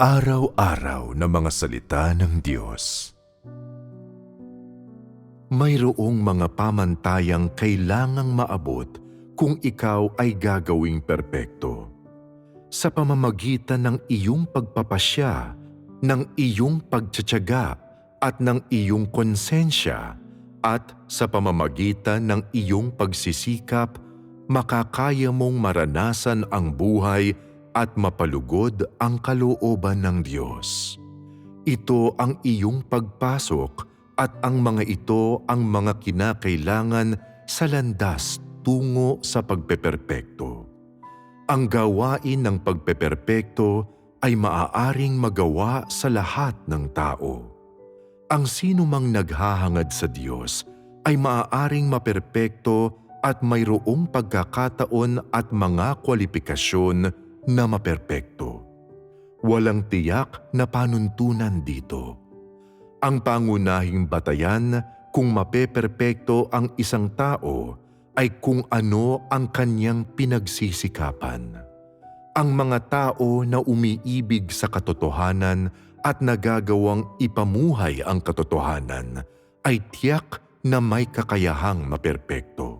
Araw-araw na mga salita ng Diyos. Mayroong mga pamantayang kailangang maabot kung ikaw ay gagawing perpekto. Sa pamamagitan ng iyong pagpapasya, ng iyong pagtsatsaga at ng iyong konsensya at sa pamamagitan ng iyong pagsisikap, makakaya mong maranasan ang buhay at mapalugod ang kalooban ng Diyos. Ito ang iyong pagpasok at ang mga ito ang mga kinakailangan sa landas tungo sa pagpeperpekto. Ang gawain ng pagpeperpekto ay maaaring magawa sa lahat ng tao. Ang sino mang naghahangad sa Diyos ay maaaring maperpekto at mayroong pagkakataon at mga kwalifikasyon na maperpekto. Walang tiyak na panuntunan dito. Ang pangunahing batayan kung mapeperpekto ang isang tao ay kung ano ang kanyang pinagsisikapan. Ang mga tao na umiibig sa katotohanan at nagagawang ipamuhay ang katotohanan ay tiyak na may kakayahang maperpekto.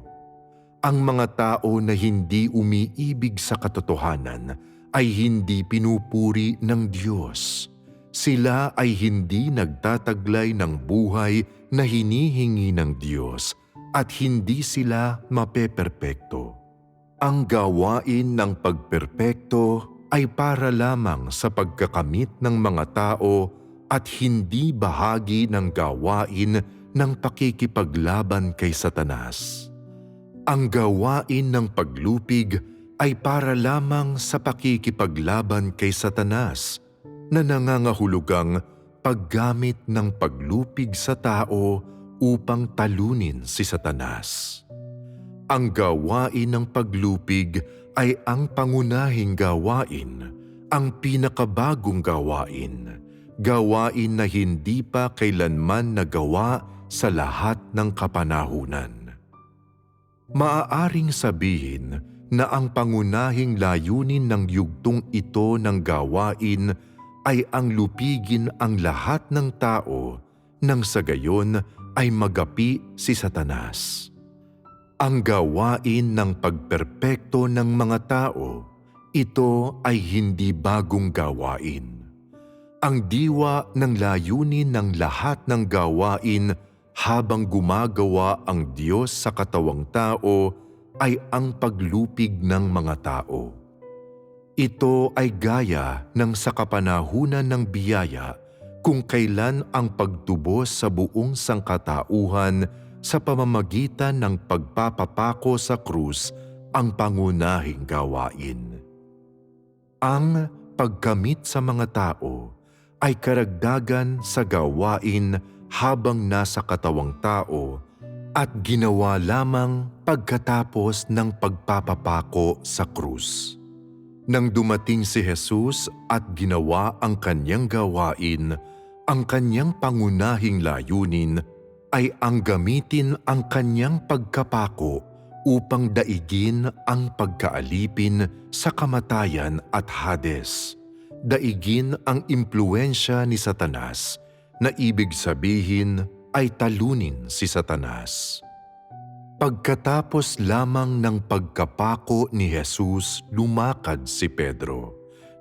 Ang mga tao na hindi umiibig sa katotohanan ay hindi pinupuri ng Diyos sila ay hindi nagtataglay ng buhay na hinihingi ng Diyos at hindi sila mapeperpekto. Ang gawain ng pagperpekto ay para lamang sa pagkakamit ng mga tao at hindi bahagi ng gawain ng pakikipaglaban kay Satanas. Ang gawain ng paglupig ay para lamang sa pakikipaglaban kay Satanas na nangangahulugang paggamit ng paglupig sa tao upang talunin si Satanas. Ang gawain ng paglupig ay ang pangunahing gawain, ang pinakabagong gawain, gawain na hindi pa kailanman nagawa sa lahat ng kapanahunan. Maaaring sabihin na ang pangunahing layunin ng yugtong ito ng gawain ay ang lupigin ang lahat ng tao nang sa gayon ay magapi si Satanas. Ang gawain ng pagperpekto ng mga tao, ito ay hindi bagong gawain. Ang diwa ng layunin ng lahat ng gawain habang gumagawa ang Diyos sa katawang tao ay ang paglupig ng mga tao. Ito ay gaya ng sa kapanahunan ng biyaya kung kailan ang pagtubos sa buong sangkatauhan sa pamamagitan ng pagpapapako sa krus ang pangunahing gawain. Ang pagkamit sa mga tao ay karagdagan sa gawain habang nasa katawang tao at ginawa lamang pagkatapos ng pagpapapako sa krus. Nang dumating si Jesus at ginawa ang kanyang gawain, ang kanyang pangunahing layunin ay ang gamitin ang kanyang pagkapako upang daigin ang pagkaalipin sa kamatayan at Hades. Daigin ang impluensya ni Satanas na ibig sabihin ay talunin si Satanas. Pagkatapos lamang ng pagkapako ni Jesus, lumakad si Pedro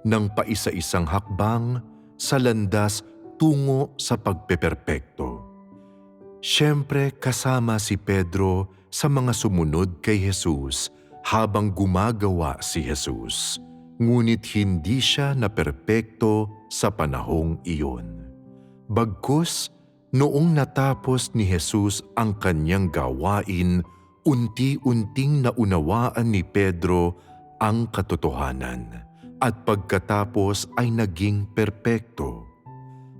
ng paisa-isang hakbang sa landas tungo sa pagpeperpekto. Siyempre kasama si Pedro sa mga sumunod kay Jesus habang gumagawa si Jesus, ngunit hindi siya na perpekto sa panahong iyon. Bagkus, Noong natapos ni Jesus ang kanyang gawain, unti-unting naunawaan ni Pedro ang katotohanan at pagkatapos ay naging perpekto.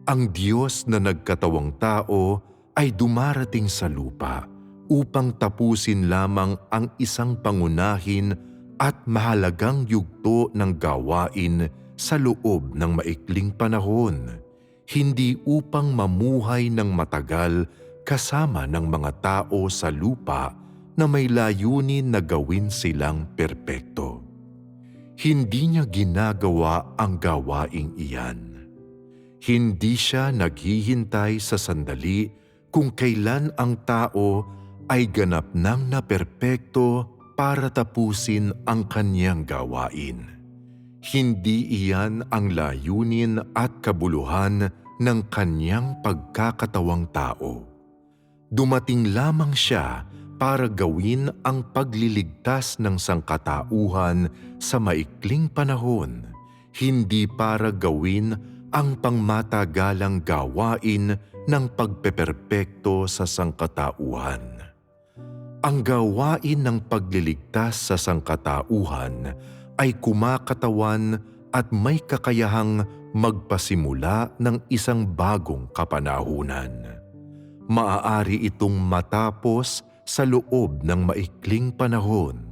Ang Diyos na nagkatawang tao ay dumarating sa lupa upang tapusin lamang ang isang pangunahin at mahalagang yugto ng gawain sa loob ng maikling panahon hindi upang mamuhay ng matagal kasama ng mga tao sa lupa na may layunin na gawin silang perpekto. Hindi niya ginagawa ang gawaing iyan. Hindi siya naghihintay sa sandali kung kailan ang tao ay ganap nang na perpekto para tapusin ang kanyang gawain. Hindi iyan ang layunin at kabuluhan ng kanyang pagkakatawang tao. Dumating lamang siya para gawin ang pagliligtas ng sangkatauhan sa maikling panahon, hindi para gawin ang pangmatagalang gawain ng pagpeperpekto sa sangkatauhan. Ang gawain ng pagliligtas sa sangkatauhan ay kumakatawan at may kakayahang magpasimula ng isang bagong kapanahunan. Maaari itong matapos sa loob ng maikling panahon.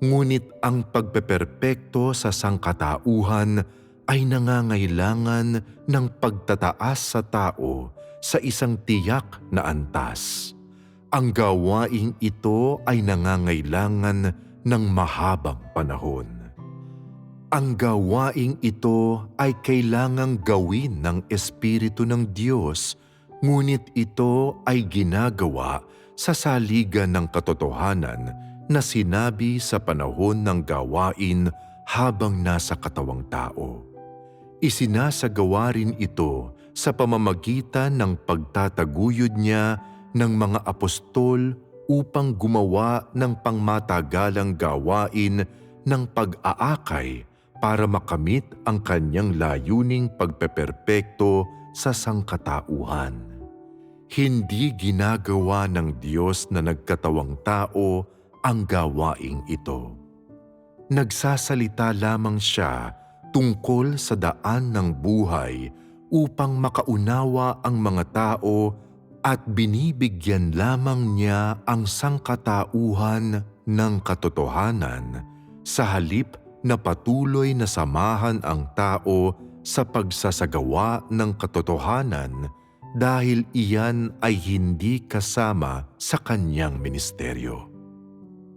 Ngunit ang pagpeperpekto sa sangkatauhan ay nangangailangan ng pagtataas sa tao sa isang tiyak na antas. Ang gawaing ito ay nangangailangan ng mahabang panahon. Ang gawaing ito ay kailangang gawin ng Espiritu ng Diyos, ngunit ito ay ginagawa sa saligan ng katotohanan na sinabi sa panahon ng gawain habang nasa katawang tao. Isinasagawa rin ito sa pamamagitan ng pagtataguyod niya ng mga apostol upang gumawa ng pangmatagalang gawain ng pag-aakay para makamit ang kanyang layuning pagpeperpekto sa sangkatauhan. Hindi ginagawa ng Diyos na nagkatawang tao ang gawaing ito. Nagsasalita lamang siya tungkol sa daan ng buhay upang makaunawa ang mga tao at binibigyan lamang niya ang sangkatauhan ng katotohanan sa halip na patuloy na samahan ang tao sa pagsasagawa ng katotohanan dahil iyan ay hindi kasama sa kanyang ministeryo.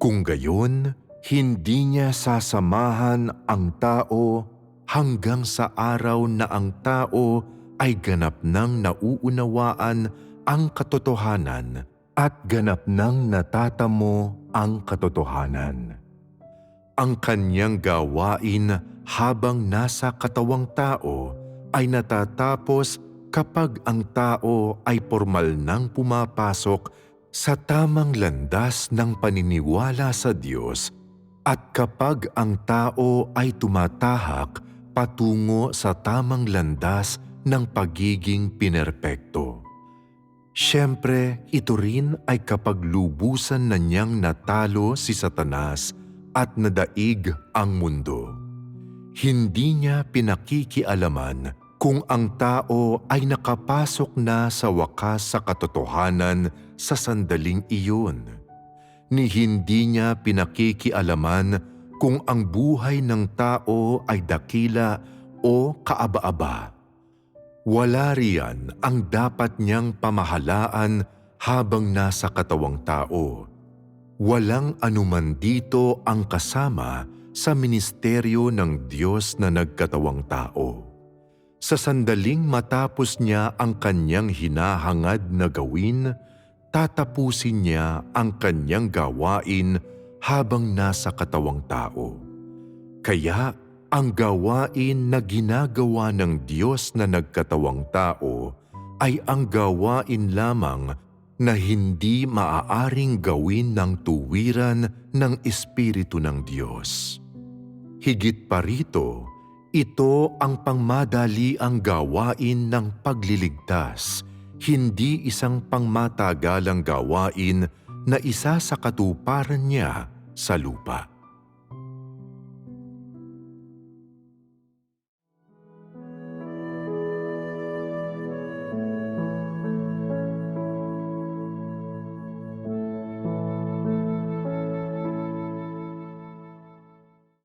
Kung gayon, hindi niya sasamahan ang tao hanggang sa araw na ang tao ay ganap nang nauunawaan ang katotohanan at ganap nang natatamo ang katotohanan. Ang kanyang gawain habang nasa katawang tao ay natatapos kapag ang tao ay formal nang pumapasok sa tamang landas ng paniniwala sa Diyos at kapag ang tao ay tumatahak patungo sa tamang landas ng pagiging pinerpekto. Siyempre, ito rin ay kapag lubusan na niyang natalo si Satanas at nadaig ang mundo. Hindi niya pinakikialaman kung ang tao ay nakapasok na sa wakas sa katotohanan sa sandaling iyon. Ni hindi niya pinakikialaman kung ang buhay ng tao ay dakila o kaaba-aba. Wala riyan ang dapat niyang pamahalaan habang nasa katawang tao. Walang anuman dito ang kasama sa ministeryo ng Diyos na nagkatawang tao. Sa sandaling matapos niya ang kanyang hinahangad na gawin, tatapusin niya ang kanyang gawain habang nasa katawang tao. Kaya ang gawain na ginagawa ng Diyos na nagkatawang tao ay ang gawain lamang na hindi maaaring gawin ng tuwiran ng Espiritu ng Diyos. Higit pa rito, ito ang pangmadali ang gawain ng pagliligtas, hindi isang pangmatagalang gawain na isa sa katuparan niya sa lupa.